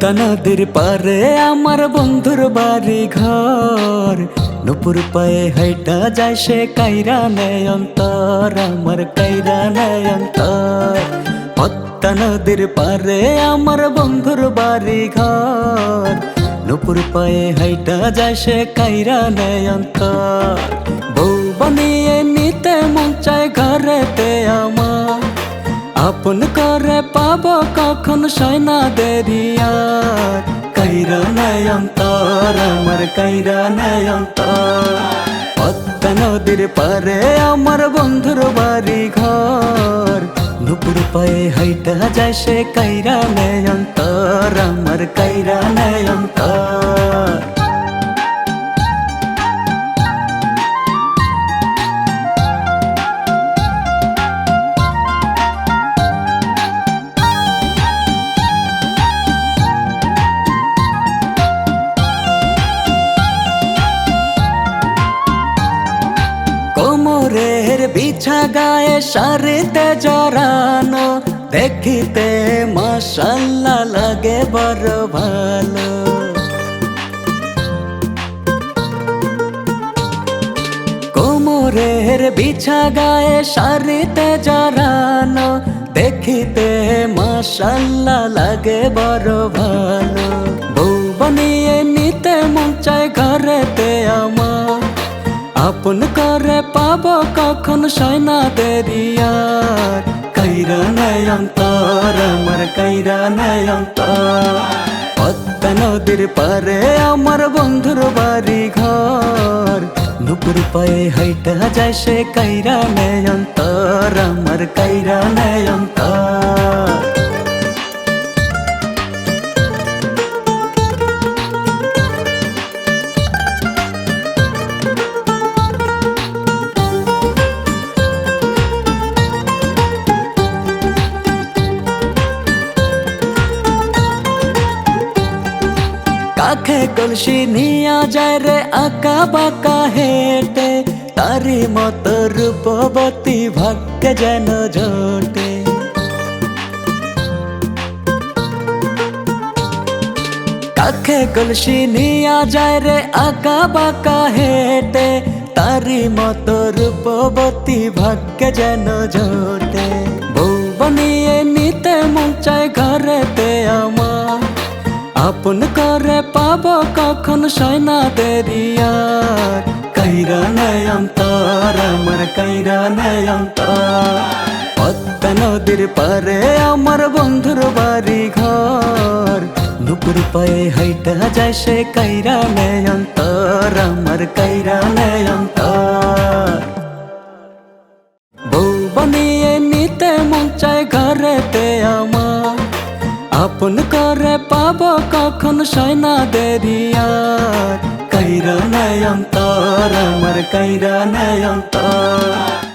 পদ্মা নদীর পারে আমার বন্ধুর বাড়ি ঘর নুপুর পায়ে হাইটা যায় সে কাইরা নেয় আমার কাইরা নেয় অন্তর। নদীর পারে আমার বন্ধুর বাড়ি ঘর নুপুর পায়ে হাইটা যায় সে কাইরা নেয় বউ বানিয়ে নিতে মন চায় ঘরেতে আমার। আপন করে পাব কখন সয়না নাই অন্তর আমার কাইরা পদ্মা নদীর পারে আমার বন্ধুর বাড়ি ঘর নুপুর পায়ে হাইটা যায় সে কাইরা অন্তর। আমার কাইরা অন্তর। বিছা গায়ে সারিতে জড়ানো, দেখিতে মাসাল্লা লাগে বড় ভালো। কোমরের বিছা গায়ে সারিতে জড়ানো, দেখিতে মাসাল্লা লাগে বড় ভালো। বউ বানিয়ে নিতে মন চায় ঘরেতে আমার আপন করে পাব কখন সয়না দেরিয়ার কাইরা নাই অন্তর, আমার কাইরা নাই অন্তর। নদীর পারে আমার বন্ধুর বাড়ি ঘর নুপুর পায়ে হাইটা যায় সে কাইরা নেই অন্তর, আমার কাইরা নেই অন্তর। কাখে কলসি নিয়া যায় রে, আঁকা বাঁকা হেঁটে। তারি মত রূপবতী ভাগ্য যেন জোটে। কাখে কলসি নিয়া যায় রে, আঁকা বাঁকা হেঁটে। তারি মত রূপবতী ভাগ্য যেন জোটে। বউ বানিয়ে নিতে মন চায় ঘরেতে আমার। আপন করে পাব কখন সয়না দেরিয়ার। কাইরা নাই অন্তর, আমার কাইরা নাই অন্তর। নদীর পারে আমার বন্ধুর বাড়ি ঘর নুপুর পায়ে হাইটা যায় সে কাইরা নেই অন্তর, আমার কাইরা নেই অন্তর। বউ বানিয়ে নিতে মন চায় ঘরেতে আমার। আপন করে পাব কখন সয়না দেরিয়া কাইরা নয়ন্তর আমার কাইরা নাই অন্তর।